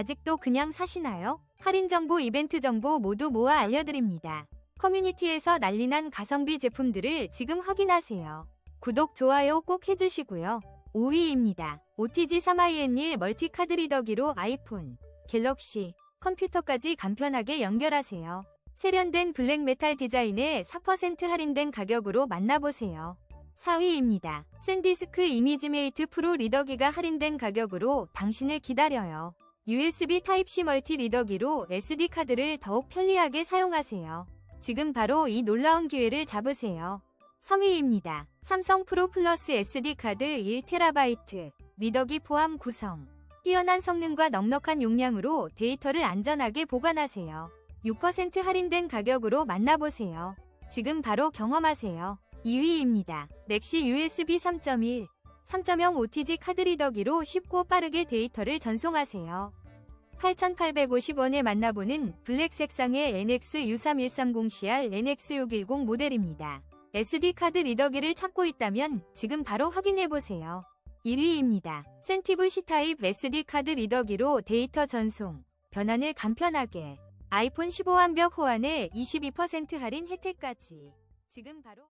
아직도 그냥 사시나요? 할인 정보, 이벤트 정보 모두 모아 알려드립니다. 커뮤니티에서 난리난 가성비 제품들을 지금 확인하세요. 구독, 좋아요 꼭 해주시고요. 5위입니다. OTG 3IN1 멀티 카드 리더기로 아이폰, 갤럭시, 컴퓨터까지 간편하게 연결하세요. 세련된 블랙 메탈 디자인에 4% 할인된 가격으로 만나보세요. 4위입니다. 샌디스크 이미지메이트 프로 리더기가 할인된 가격으로 당신을 기다려요. USB 타입C 멀티 리더기로 SD카드를 더욱 편리하게 사용하세요. 지금 바로 이 놀라운 기회를 잡으세요. 3위입니다. 삼성 프로 플러스 SD카드 1TB 리더기 포함 구성. 뛰어난 성능과 넉넉한 용량으로 데이터를 안전하게 보관하세요. 6% 할인된 가격으로 만나보세요. 지금 바로 경험하세요. 2위입니다. 넥시 USB 3.1, 3.0 OTG 카드 리더기로 쉽고 빠르게 데이터를 전송하세요. 8,850원에 만나보는 블랙 색상의 NX U3130CR NX610 모델입니다. SD카드 리더기를 찾고 있다면 지금 바로 확인해보세요. 1위입니다. 센티브 C타입 SD카드 리더기로 데이터 전송, 변환을 간편하게 아이폰 15 완벽 호환에 22% 할인 혜택까지 지금 바로